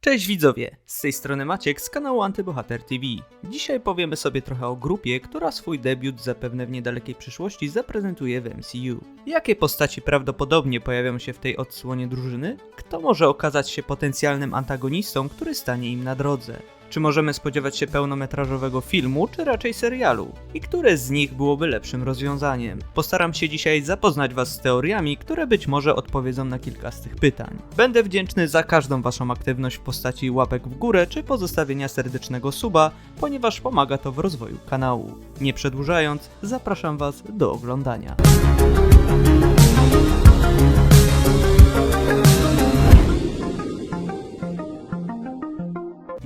Cześć widzowie, z tej strony Maciek z kanału Antybohater TV. Dzisiaj powiemy sobie trochę o grupie, która swój debiut zapewne w niedalekiej przyszłości zaprezentuje w MCU. Jakie postaci prawdopodobnie pojawią się w tej odsłonie drużyny? Kto może okazać się potencjalnym antagonistą, który stanie im na drodze? Czy możemy spodziewać się pełnometrażowego filmu, czy raczej serialu? I które z nich byłoby lepszym rozwiązaniem? Postaram się dzisiaj zapoznać Was z teoriami, które być może odpowiedzą na kilka z tych pytań. Będę wdzięczny za każdą Waszą aktywność w postaci łapek w górę, czy pozostawienia serdecznego suba, ponieważ pomaga to w rozwoju kanału. Nie przedłużając, zapraszam Was do oglądania.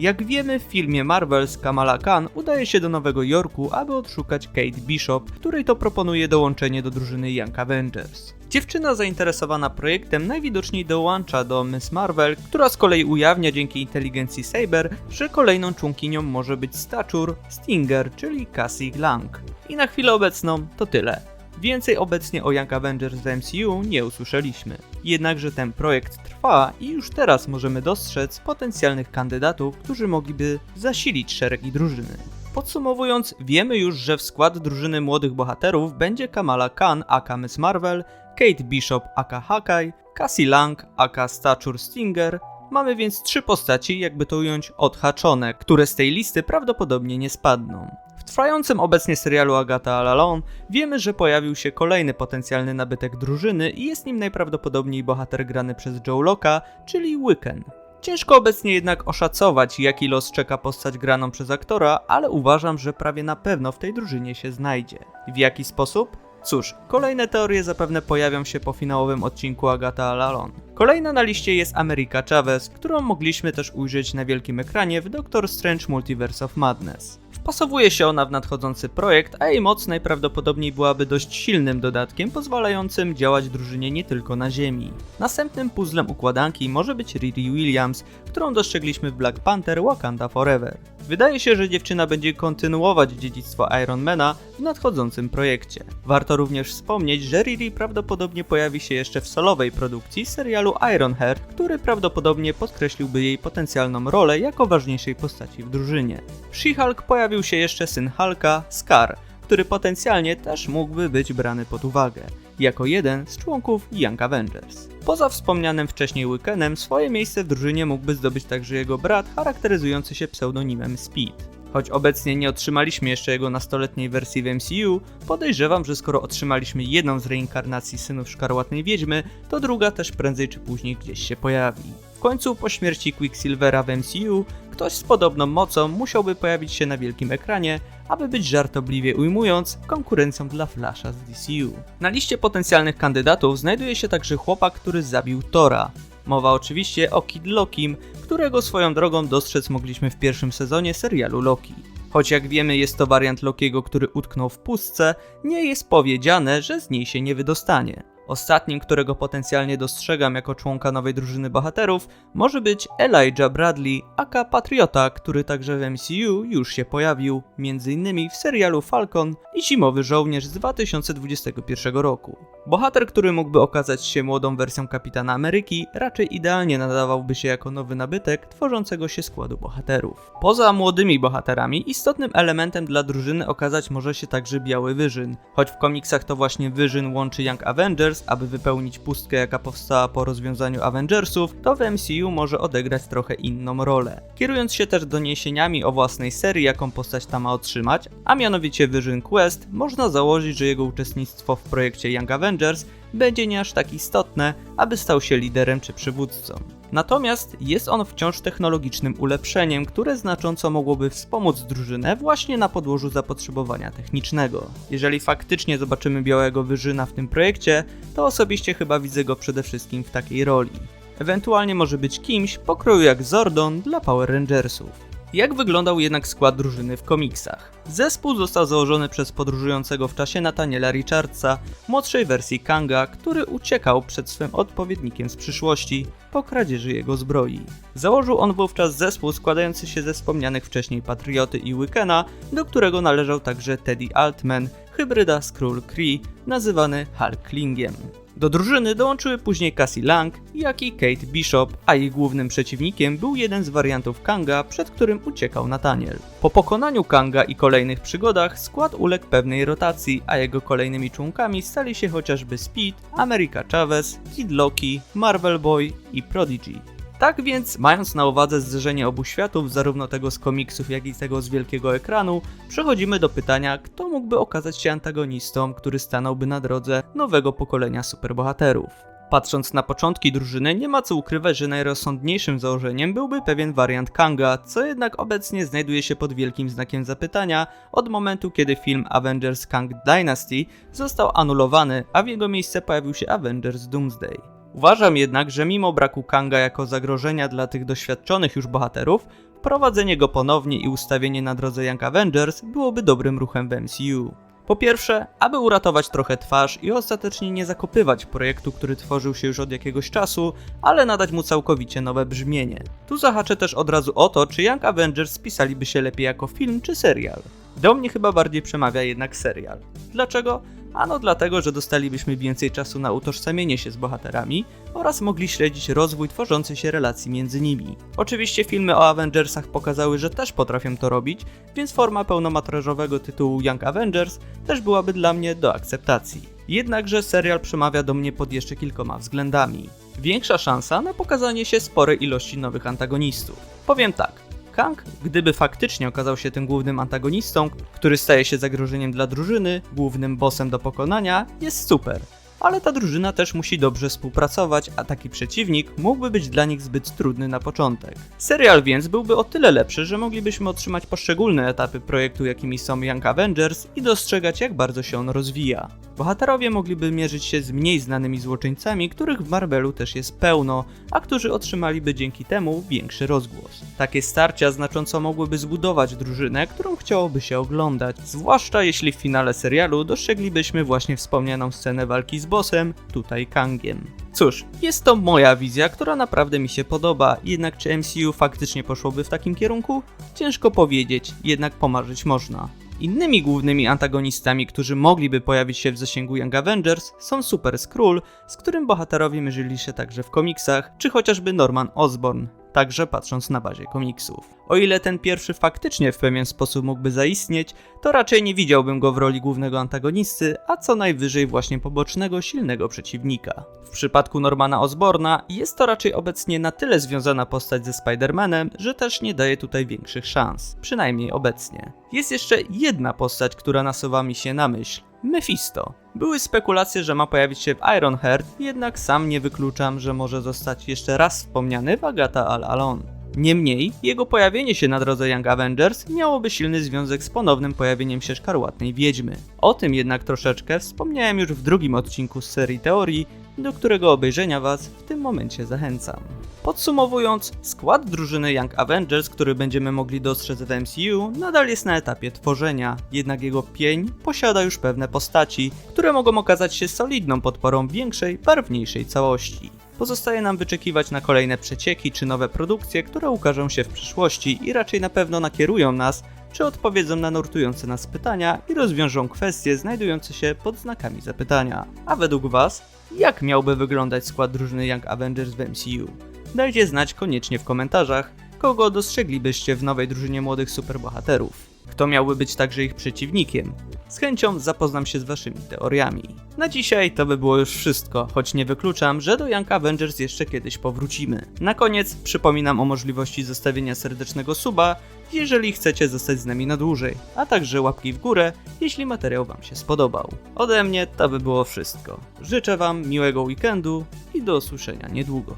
Jak wiemy, w filmie Marvels Kamala Khan udaje się do Nowego Jorku, aby odszukać Kate Bishop, której to proponuje dołączenie do drużyny Young Avengers. Dziewczyna zainteresowana projektem najwidoczniej dołącza do Miss Marvel, która z kolei ujawnia dzięki inteligencji Saber, że kolejną członkinią może być Stature Stinger, czyli Cassie Lang. I na chwilę obecną to tyle. Więcej obecnie o Young Avengers w MCU nie usłyszeliśmy. Jednakże ten projekt trwa i już teraz możemy dostrzec potencjalnych kandydatów, którzy mogliby zasilić szeregi drużyny. Podsumowując, wiemy już, że w skład drużyny młodych bohaterów będzie Kamala Khan aka Miss Marvel, Kate Bishop aka Hawkeye, Cassie Lang aka Stature Stinger, Mamy więc trzy postaci, jakby to ująć, odhaczone, które z tej listy prawdopodobnie nie spadną. Trwającym obecnie serialu Agata Alalon wiemy, że pojawił się kolejny potencjalny nabytek drużyny i jest nim najprawdopodobniej bohater grany przez Joe Locka, czyli Wiccan. Ciężko obecnie jednak oszacować, jaki los czeka postać graną przez aktora, ale uważam, że prawie na pewno w tej drużynie się znajdzie. W jaki sposób? Cóż, kolejne teorie zapewne pojawią się po finałowym odcinku Agata Alalon. Kolejna na liście jest America Chavez, którą mogliśmy też ujrzeć na wielkim ekranie w Doctor Strange Multiverse of Madness. Wpasowuje się ona w nadchodzący projekt, a jej moc najprawdopodobniej byłaby dość silnym dodatkiem pozwalającym działać drużynie nie tylko na Ziemi. Następnym puzzlem układanki może być Riri Williams, którą dostrzegliśmy w Black Panther Wakanda Forever. Wydaje się, że dziewczyna będzie kontynuować dziedzictwo Ironmana w nadchodzącym projekcie. Warto również wspomnieć, że Riri prawdopodobnie pojawi się jeszcze w solowej produkcji serialu Ironheart, który prawdopodobnie podkreśliłby jej potencjalną rolę jako ważniejszej postaci w drużynie. She-Hulk pojawił się jeszcze syn Hulka, Scar, który potencjalnie też mógłby być brany pod uwagę, jako jeden z członków Young Avengers. Poza wspomnianym wcześniej Wiccanem, swoje miejsce w drużynie mógłby zdobyć także jego brat, charakteryzujący się pseudonimem Speed. Choć obecnie nie otrzymaliśmy jeszcze jego nastoletniej wersji w MCU, podejrzewam, że skoro otrzymaliśmy jedną z reinkarnacji synów Szkarłatnej Wiedźmy, to druga też prędzej czy później gdzieś się pojawi. W końcu po śmierci Quicksilvera w MCU, ktoś z podobną mocą musiałby pojawić się na wielkim ekranie, aby być żartobliwie ujmując konkurencją dla Flasha z DCU. Na liście potencjalnych kandydatów znajduje się także chłopak, który zabił Tora. Mowa oczywiście o Kid Lokim, którego swoją drogą dostrzec mogliśmy w pierwszym sezonie serialu Loki. Choć jak wiemy jest to wariant Lokiego, który utknął w pustce, nie jest powiedziane, że z niej się nie wydostanie. Ostatnim, którego potencjalnie dostrzegam jako członka nowej drużyny bohaterów, może być Elijah Bradley, aka Patriota, który także w MCU już się pojawił, m.in. w serialu Falcon i Zimowy Żołnierz z 2021 roku. Bohater, który mógłby okazać się młodą wersją Kapitana Ameryki, raczej idealnie nadawałby się jako nowy nabytek tworzącego się składu bohaterów. Poza młodymi bohaterami, istotnym elementem dla drużyny okazać może się także Biały Wyżyn. Choć w komiksach to właśnie Wyżyn łączy Young Avengers, aby wypełnić pustkę jaka powstała po rozwiązaniu Avengersów, to w MCU może odegrać trochę inną rolę. Kierując się też doniesieniami o własnej serii, jaką postać ta ma otrzymać, a mianowicie Vision Quest, można założyć, że jego uczestnictwo w projekcie Young Avengers będzie nie aż tak istotne, aby stał się liderem czy przywódcą. Natomiast jest on wciąż technologicznym ulepszeniem, które znacząco mogłoby wspomóc drużynę właśnie na podłożu zapotrzebowania technicznego. Jeżeli faktycznie zobaczymy białego wyżyna w tym projekcie, to osobiście chyba widzę go przede wszystkim w takiej roli. Ewentualnie może być kimś pokroju jak Zordon dla Power Rangersów. Jak wyglądał jednak skład drużyny w komiksach? Zespół został założony przez podróżującego w czasie Nathaniela Richardsa, młodszej wersji Kanga, który uciekał przed swym odpowiednikiem z przyszłości po kradzieży jego zbroi. Założył on wówczas zespół składający się ze wspomnianych wcześniej Patrioty i Wickena, do którego należał także Teddy Altman, hybryda Skrull Kree, nazywany Hulklingiem. Do drużyny dołączyły później Cassie Lang, jak i Kate Bishop, a jej głównym przeciwnikiem był jeden z wariantów Kanga, przed którym uciekał Nathaniel. Po pokonaniu Kanga i kolejnych przygodach skład uległ pewnej rotacji, a jego kolejnymi członkami stali się chociażby Speed, America Chavez, Kid Loki, Marvel Boy i Prodigy. Tak więc, mając na uwadze zderzenie obu światów, zarówno tego z komiksów, jak i tego z wielkiego ekranu, przechodzimy do pytania, kto mógłby okazać się antagonistą, który stanąłby na drodze nowego pokolenia superbohaterów. Patrząc na początki drużyny, nie ma co ukrywać, że najrozsądniejszym założeniem byłby pewien wariant Kanga, co jednak obecnie znajduje się pod wielkim znakiem zapytania od momentu, kiedy film Avengers Kang Dynasty został anulowany, a w jego miejsce pojawił się Avengers Doomsday. Uważam jednak, że mimo braku Kanga jako zagrożenia dla tych doświadczonych już bohaterów, wprowadzenie go ponownie i ustawienie na drodze Young Avengers byłoby dobrym ruchem w MCU. Po pierwsze, aby uratować trochę twarz i ostatecznie nie zakopywać projektu, który tworzył się już od jakiegoś czasu, ale nadać mu całkowicie nowe brzmienie. Tu zahaczę też od razu o to, czy Young Avengers spisaliby się lepiej jako film czy serial. Do mnie chyba bardziej przemawia jednak serial. Dlaczego? Ano dlatego, że dostalibyśmy więcej czasu na utożsamienie się z bohaterami oraz mogli śledzić rozwój tworzącej się relacji między nimi. Oczywiście filmy o Avengersach pokazały, że też potrafią to robić, więc forma pełnometrażowego tytułu Young Avengers też byłaby dla mnie do akceptacji. Jednakże serial przemawia do mnie pod jeszcze kilkoma względami. Większa szansa na pokazanie się sporej ilości nowych antagonistów. Powiem tak, Kang, gdyby faktycznie okazał się tym głównym antagonistą, który staje się zagrożeniem dla drużyny, głównym bossem do pokonania, jest super. Ale ta drużyna też musi dobrze współpracować, a taki przeciwnik mógłby być dla nich zbyt trudny na początek. Serial więc byłby o tyle lepszy, że moglibyśmy otrzymać poszczególne etapy projektu, jakimi są Young Avengers i dostrzegać jak bardzo się on rozwija. Bohaterowie mogliby mierzyć się z mniej znanymi złoczyńcami, których w Marvelu też jest pełno, a którzy otrzymaliby dzięki temu większy rozgłos. Takie starcia znacząco mogłyby zbudować drużynę, którą chciałoby się oglądać, zwłaszcza jeśli w finale serialu dostrzeglibyśmy właśnie wspomnianą scenę walki z bossem, tutaj Kangiem. Cóż, jest to moja wizja, która naprawdę mi się podoba, jednak czy MCU faktycznie poszłoby w takim kierunku? Ciężko powiedzieć, jednak pomarzyć można. Innymi głównymi antagonistami, którzy mogliby pojawić się w zasięgu Young Avengers są Super Skrull, z którym bohaterowie mierzyli się także w komiksach, czy chociażby Norman Osborn, także patrząc na bazie komiksów. O ile ten pierwszy faktycznie w pewien sposób mógłby zaistnieć, to raczej nie widziałbym go w roli głównego antagonisty, a co najwyżej właśnie pobocznego, silnego przeciwnika. W przypadku Normana Osborna jest to raczej obecnie na tyle związana postać ze Spider-Manem, że też nie daje tutaj większych szans, przynajmniej obecnie. Jest jeszcze jedna postać, która nasuwa mi się na myśl. Mephisto. Były spekulacje, że ma pojawić się w Ironheart, jednak sam nie wykluczam, że może zostać jeszcze raz wspomniany w Agatha Al-Alon. Niemniej, jego pojawienie się na drodze Young Avengers miałoby silny związek z ponownym pojawieniem się szkarłatnej wiedźmy. O tym jednak troszeczkę wspomniałem już w drugim odcinku z serii teorii, do którego obejrzenia Was w tym momencie zachęcam. Podsumowując, skład drużyny Young Avengers, który będziemy mogli dostrzec w MCU, nadal jest na etapie tworzenia, jednak jego pień posiada już pewne postaci, które mogą okazać się solidną podporą większej, barwniejszej całości. Pozostaje nam wyczekiwać na kolejne przecieki czy nowe produkcje, które ukażą się w przyszłości i raczej na pewno nakierują nas, czy odpowiedzą na nurtujące nas pytania i rozwiążą kwestie znajdujące się pod znakami zapytania. A według Was, jak miałby wyglądać skład drużyny Young Avengers w MCU? Dajcie znać koniecznie w komentarzach, kogo dostrzeglibyście w nowej drużynie młodych superbohaterów. Kto miałby być także ich przeciwnikiem? Z chęcią zapoznam się z waszymi teoriami. Na dzisiaj to by było już wszystko, choć nie wykluczam, że do Young Avengers jeszcze kiedyś powrócimy. Na koniec przypominam o możliwości zostawienia serdecznego suba, jeżeli chcecie zostać z nami na dłużej, a także łapki w górę, jeśli materiał wam się spodobał. Ode mnie to by było wszystko. Życzę wam miłego weekendu i do usłyszenia niedługo.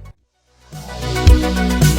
Thank